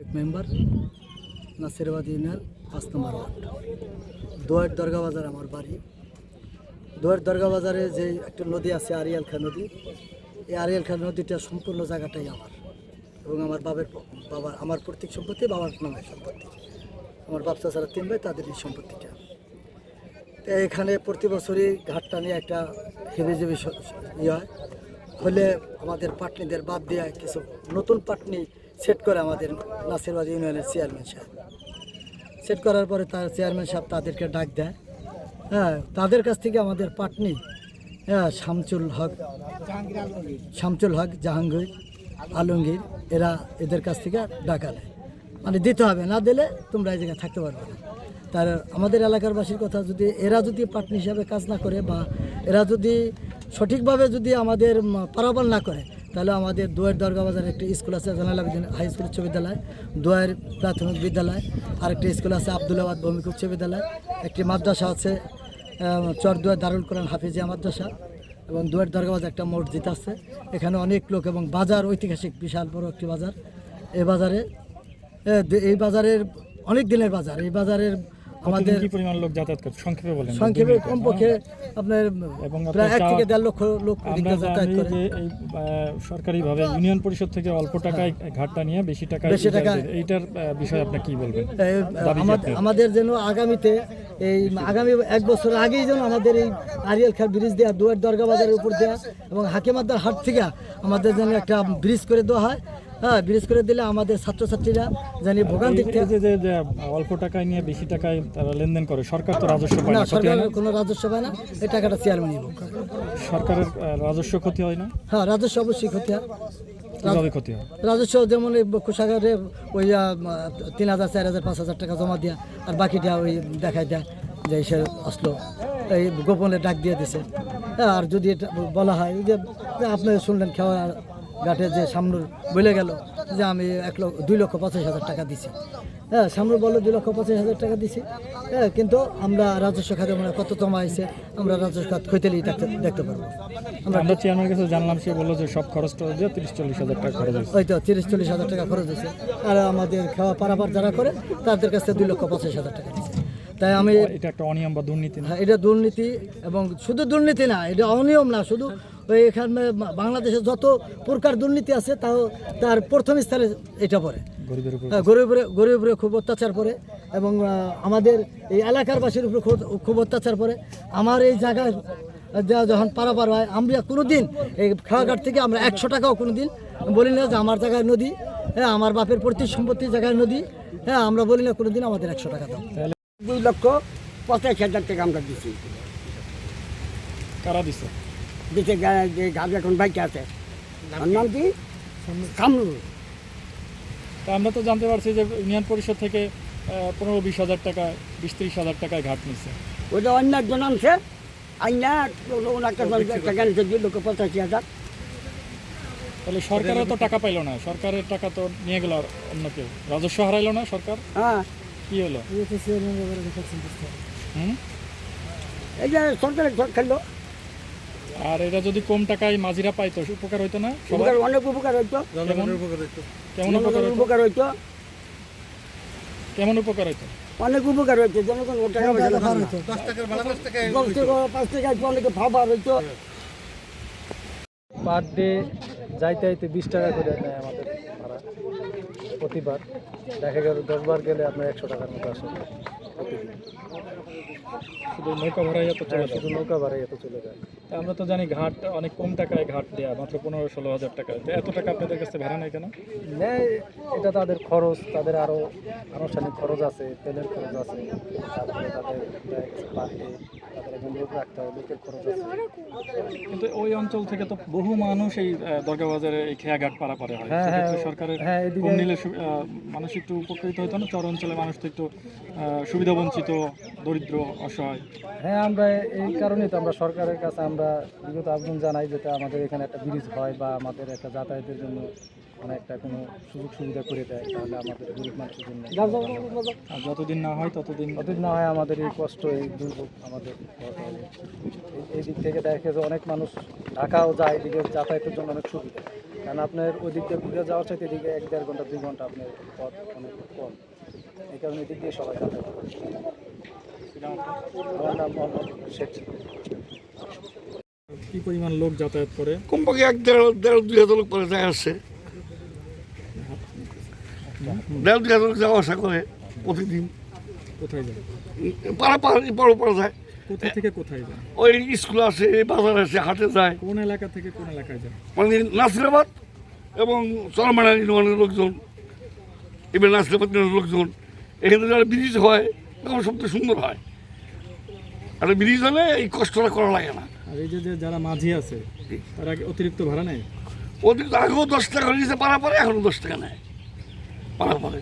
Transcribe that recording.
Member Nasirabad union পাঁচ নম্বর word. দোয়ার দরগা বাজার আমার বাড়ি। দোয়ার দরগা বাজারে যে একটা নদী আছে, আরিয়াল খা নদী, এই আরিয়াল খা নদীটা সম্পূর্ণ জায়গাটাই আমার। এবং আমার বাবার বাবার, আমার প্রত্যেক সম্পত্তি, বাবার নামে সম্পত্তি। আমার বাপসা ছাড়া তিন ভাই, তাদের এই সম্পত্তিটা। এখানে প্রতি বছরই ঘাটটা নিয়ে একটা হেভি জেবি ইয়ে হয়। হলে আমাদের পাটনিদের বাদ দেওয়া কিছু নতুন পাটনি সেট করে আমাদের নাসিরবাদ ইউনিয়নের চেয়ারম্যান সাহেব। সেট করার পরে তার চেয়ারম্যান সাহেব তাদেরকে ডাক দেয়। হ্যাঁ তাদের কাছ থেকে আমাদের পাটনি হ্যাঁ শামচুল হক শামচুল হক, জাহাঙ্গীর, আলমগীর, এরা এদের কাছ থেকে ডাকা মানে দিতে হবে, না দিলে তোমরা এই জায়গায় থাকতে পারবে না। তার আমাদের এলাকার বাসীর কথা যদি, এরা যদি পাটনি হিসাবে কাজ না করে বা এরা যদি সঠিকভাবে যদি আমাদের পারাপার না করে তাহলে আমাদের দুয়ার দরগা বাজারে একটা স্কুল আছে, জানাল হাই স্কুল উচ্চ বিদ্যালয়। দুয়ার প্রাথমিক বিদ্যালয়, আরেকটি স্কুল আছে আবদুল্লাবাদ ভৌমিক উচ্চ বিদ্যালয়। একটি মাদ্রাসা আছে চরদুয়ার দারুল কোরআন হাফিজিয়া মাদ্রাসা এবং দুয়ার দরগা বাজার একটা মসজিদ আছে। এখানে অনেক লোক এবং বাজার ঐতিহাসিক, বিশাল বড় একটি বাজার। এই বাজারে এই বাজারের অনেক দিনের বাজার। এই বাজারের আমাদের কি পরিমাণ লোক যাতায়াত করে সংক্ষেপে বলেন। সংক্ষেপে কমপক্ষে আপনার প্রায় এক থেকে দেড় লক্ষ লোক যাতায়াত করে। এই আহ, সরকারিভাবে ইউনিয়ন পরিষদ থেকে অল্প টাকায় ঘাটটা নিয়ে বেশি টাকায় বেশি দেয়। এইটার বিষয়ে আপনি কি বলবেন? আমাদের যেন আগামীতে এই আগামী এক বছর আগেই যেন আমাদের এই আরিয়াল খাল ব্রিজ দেওয়া দুয়ার দরগা বাজারের উপর দেওয়া এবং হাকিমাদ্দার হাট থেকে আমাদের যেন একটা ব্রিজ করে দেওয়া হয়। হ্যাঁ ব্রিজ করে দিলে আমাদের ছাত্রছাত্রীরা জানি ভোগান্তি যে- অল্প টাকায় নিয়ে বেশি টাকায় তারা লেনদেন করে সরকার তো রাজস্ব পায় না না কোনো রাজস্ব পায় না এই টাকাটা চেয়ারম্যানই ভোগ সরকারের রাজস্ব ক্ষতি হয় না? হ্যাঁ রাজস্ব অবশ্যই ক্ষতি হয়। ক্ষতি হয়? রাজস্ব যেমন এই কোষাগারে ওই তিন হাজার চার হাজার পাঁচ হাজার টাকা জমা দেওয়া আর বাকিটা ওই দেখায় দেয় যে সে আসলো এই গোপনে ডাক দিয়ে দিছে। হ্যাঁ, আর যদি এটা বলা হয় যে যে আপনি শুনলেন খাওয়া ঘাটে যে সামনুর বলে গেল যে আমি এক লক্ষ দুই লক্ষ পঁচাশ হাজার টাকা দিছি। হ্যাঁ সামনে বলল দুই লক্ষ পঁচাশ হাজার টাকা দিছি। হ্যাঁ কিন্তু আমরা রাজস্ব খাতে মানে কত জমা হয়েছে আমরা রাজস্ব খাত খৈতেলেই দেখতে পারব। আমরা আমরা চেয়ারম্যানের কাছে জানলাম সে বলল যে সব খরচ টরচ দিয়ে তিরিশ চল্লিশ হাজার টাকা খরচ হয়েছে। ওই তো তিরিশ চল্লিশ হাজার টাকা খরচ হয়েছে। আর আমাদের খাওয়া পারাপার যারা করে তাদের কাছে দুই লক্ষ পঁচাশ হাজার টাকা দিচ্ছে তাই আমি এটা একটা অনিয়ম বা দুর্নীতি না? হ্যাঁ, এটা দুর্নীতি এবং শুধু দুর্নীতি না এটা অনিয়ম না শুধু এখানে বাংলাদেশে যত প্রকার দুর্নীতি আছে তাও তার প্রথম স্থানে এটা পড়ে। গরিবের উপর হ্যাঁ, গরিবের গরিবের উপরে খুব অত্যাচার করে এবং আমাদের এই এলাকার বাসীর উপরে খুব খুব অত্যাচার করে আমার এই জায়গায় যা যখন পারাপার হয় আমরা কোনো দিন এই খাওয়াঘাট থেকে আমরা একশো টাকাও কোনো দিন বলি না যে আমার জায়গায় নদী হ্যাঁ আমার বাপের প্রতি সম্পত্তির জায়গায় নদী হ্যাঁ আমরা বলি না কোনো দিন আমাদের একশো টাকা দাও। দুই লক্ষ পঁচাশ হাজার টাকা আমরা দিচ্ছি কারা দিচ্ছে গা- যে গাছ এখন বাইকে আছে। তার নাম কি? কামরুল তা আমরা তো জানতে পারছি যে ইউনিয়ন পরিষদ থেকে পনেরো বিশ হাজার টাকা বিশ ত্রিশ হাজার টাকায় ঘাট নিচ্ছে ওটা অন্য একজন আনছে। আইনা ওনাকে দুই পঁচাশি হাজার। তাহলে সরকারও তো টাকা পাইলো না। সরকারের টাকা তো নিয়ে গেল আর অন্য কেউ। রাজস্ব হারাইলো না সরকার? হ্যাঁ। কি হলো? হুম? এই যে সরকারের খেললো আর এটা যদি কম টাকায় মাঝিরা পাইতো উপকার হইতো না? উপকার অনেক উপকার হইতো। কেমন? কেমন উপকার হইতো? উপকার হইতো। কেমন উপকার হইতো? অনেক উপকার হইতো। জনগণ টাকা পয়সা লাগাতো না। দশ টাকা পাঁচ টাকা অনেকে ভাবার হইতো। পার ডে যাইতে যাইতে বিশ টাকা করে নেয় আমাদের ভাড়া প্রতিবার। দেখা গেল দশবার গেলে আপনার একশো টাকার মতো আসে। শুধু নৌকা ভাড়াই এত চলে শুধু নৌকা ভাড়াই এত চলে যায়। আমরা তো জানি ঘাট অনেক কম টাকায় ঘাট দেয়া মাত্র পনেরো ষোলো হাজার টাকা। তো এত টাকা আপনাদের কাছে ভাড়া নেই কেন? নেয় এটা তাদের খরচ তাদের আরও আনুষ্ঠানিক খরচ আছে তেলের খরচ আছে তারপরে তাদের দেখা গেছে পার ডে তাদের একজন রাখতে হয় লোকের খরচ আছে। কিন্তু ওই অঞ্চল থেকে তো বহু মানুষ এই দরগা বাজারে এই খেয়া ঘাট পারাপারে হয়। হ্যাঁ, হ্যাঁ, সেক্ষেত্রে সরকারের হ্যাঁ, কম নিলে মানুষ একটু উপকৃত হতো না? চর অঞ্চলে মানুষ তো একটু সুবিধাবঞ্চিত দরিদ্র অসহায়। হ্যাঁ আমরা এই কারণেই তো আমরা সরকারের কাছে আমরা বিগত আবেদন জানাই যেটা আমাদের এখানে একটা ব্রিজ হয় বা আমাদের একটা যাতায়াতের জন্য মানে একটা কোনো সুযোগ সুবিধা করে দেয় তাহলে আমাদের গরিব মানুষের জন্য আর যতদিন না হয় ততদিন যতদিন না হয় আমাদের এই কষ্ট এই দুর্ভোগ আমাদের এই- এই দিক থেকে দেখা গেছে অনেক মানুষ ঢাকাও যায় এদিকে যাতায়াতের জন্য অনেক সুবিধা। কারণ আপনার ওই দিক দিয়ে ঘুরে যাওয়ার চাইতে এদিকে এক দেড় ঘণ্টা দুই ঘণ্টা আপনার পথ অনেক কম। এই কারণে এদিক দিয়ে সবাই যাতায়াত করে। শেখ। কি পরিমাণ লোক যাতায়াত করে? কমপক্ষে এক দেড় দেড় দুই হাজার লোক পরে যায় আসছে। দেড় দুই হাজার লোক যাওয়া আসা করে প্রতিদিন। কোথায় যায়? পাড়া পাড়া বড় পাড়া যায়। কোথা থেকে কোথায় যায়? ওই স্কুল আসে বাজার আসে হাটে যায়। কোন এলাকা থেকে কোন এলাকায় যায়? মানে নাসিরাবাদ এবং চরমানা ইউনিয়নের লোকজন এবার নাসিরাবাদ লোকজন। এখানে যারা ব্রিজ হয় তখন সবচেয়ে সুন্দর হয়। আর ব্রিজ হলে এই কষ্টটা করা লাগে না। আর এই যে যে যারা মাঝি আছে তারা অতিরিক্ত ভাড়া নেয়? অতিরিক্ত আগেও দশ টাকা নিয়েছে পারাপারে পরে এখনও দশ টাকা নেয়। পাড়া পরে।